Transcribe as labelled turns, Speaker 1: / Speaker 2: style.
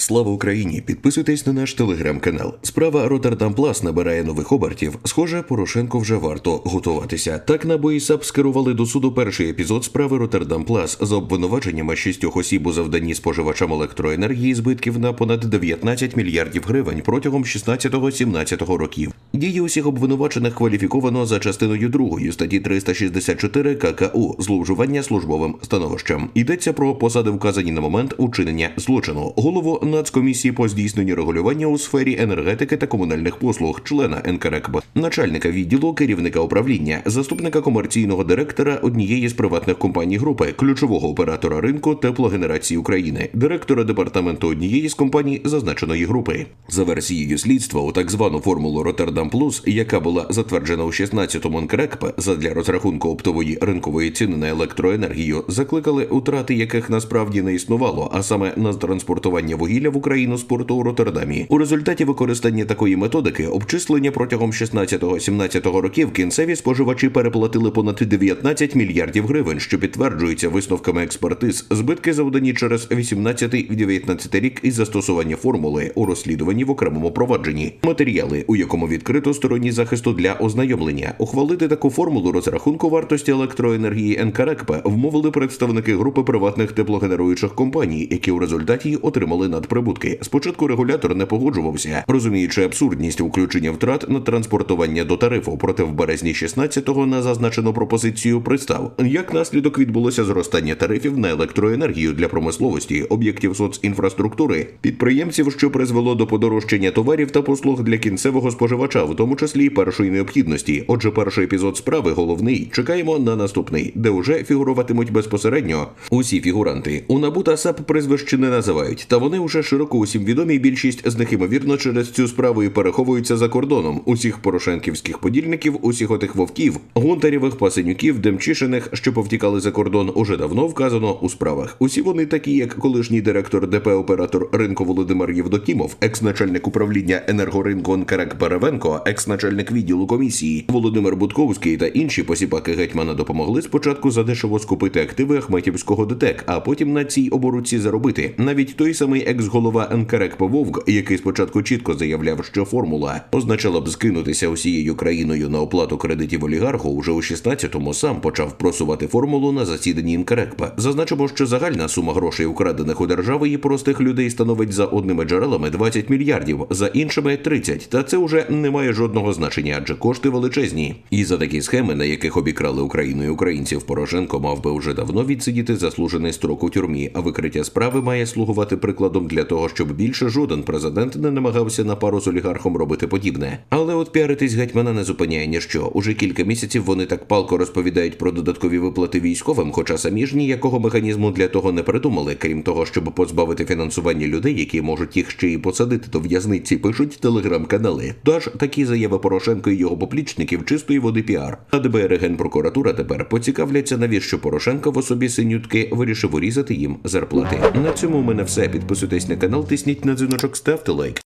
Speaker 1: Слава Україні! Підписуйтесь на наш телеграм-канал. Справа Роттердам Плас набирає нових обертів. Схоже, Порошенко вже варто готуватися. Так на БоїСАП скерували до суду перший епізод справи Роттердам Плас за обвинуваченнями шістьох осіб у завданні споживачам електроенергії збитків на понад 19 мільярдів гривень протягом 16-17 років. Дії усіх обвинувачених кваліфіковано за частиною 2 статті 364 ККУ зловживання службовим становищем. Йдеться про посади, вказані на момент учинення злочину. Голову Нацкомісії по здійсненню регулювання у сфері енергетики та комунальних послуг, члена НКРЕКБ, начальника відділу, керівника управління, заступника комерційного директора однієї з приватних компаній групи, ключового оператора ринку теплогенерації України, директора департаменту однієї з компаній зазначеної групи. За версією слідства, у так звану формулу Роттердам Плюс, яка була затверджена у 16-му НКРЕКП задля розрахунку оптової ринкової ціни на електроенергію, закликали утрати, яких насправді не існувало, а саме на транспортування вугілля в Україну з порту у Роттердамі. У результаті використання такої методики обчислення протягом 16-17 років кінцеві споживачі переплатили понад 19 мільярдів гривень, що підтверджується висновками експертиз. Збитки завдані через 18-19 рік із застосування формули у розслідуванні в окремому провадженні. Матеріали, у якому відкрито сторонні захисту для ознайомлення, ухвалити таку формулу розрахунку вартості електроенергії НКРЕКП вмовили представники групи приватних теплогенеруючих компаній, які у результаті отримали надприбутки. Спочатку регулятор не погоджувався, розуміючи абсурдність включення втрат на транспортування до тарифу. Проте в березні 16-го на зазначену пропозицію пристав. Як наслідок відбулося зростання тарифів на електроенергію для промисловості, об'єктів соцінфраструктури, підприємців, що призвело до подорожчання товарів та послуг для кінцевого споживача, в тому числі першої необхідності. Отже, перший епізод справи головний. Чекаємо на наступний, де вже фігуруватимуть безпосередньо усі фігуранти. У НАБУ та САП прізвищ не називають, та вони вже широко усім відомі. Більшість з них ймовірно через цю справу і переховуються за кордоном. Усіх порошенківських подільників, усіх отих вовків, гунтарєвих, пасенюків, демчишиних, що повтікали за кордон, уже давно вказано у справах. Усі вони такі, як колишній директор ДП оператор ринку Володимир Євдокімов, екс-начальник управління енергоринку Онкарек Перевенко, екс-начальник відділу комісії Володимир Будковський та інші посіпаки гетьмана допомогли спочатку задешево скупити активи Ахметівського ДТЕК, а потім на цій оборудці заробити. Навіть той самий екс-голова НКРЕК Вовк, який спочатку чітко заявляв, що формула означала б скинутися усією країною на оплату кредитів олігарху, уже у 16-му сам почав просувати формулу на засіданні НКРЕКП. Зазначимо, що загальна сума грошей, украдених у держави і простих людей, становить за одними джерелами 20 мільярдів, за іншими 30. Та це вже не має жодного значення, адже кошти величезні. І за такі схеми, на яких обікрали Україну і українців, Порошенко мав би вже давно відсидіти заслужений строк у тюрмі. А викриття справи має слугувати прикладом для того, щоб більше жоден президент не намагався на пару з олігархом робити подібне. Але от піаритись гетьмана не зупиняє ніщо. Уже кілька місяців вони так палко розповідають про додаткові виплати військовим, хоча самі ж ніякого механізму для того не придумали, крім того, щоб позбавити фінансування людей, які можуть їх ще й посадити до в'язниці, пишуть телеграм-канали. Тож такі заяви Порошенко і його поплічників чистої води піар. А ДБР і Генпрокуратура тепер поцікавляться, навіщо Порошенко в особі синютки вирішив урізати їм зарплати. На цьому у мене все. Підписуйтесь на канал, тисніть на дзвіночок, ставте лайк.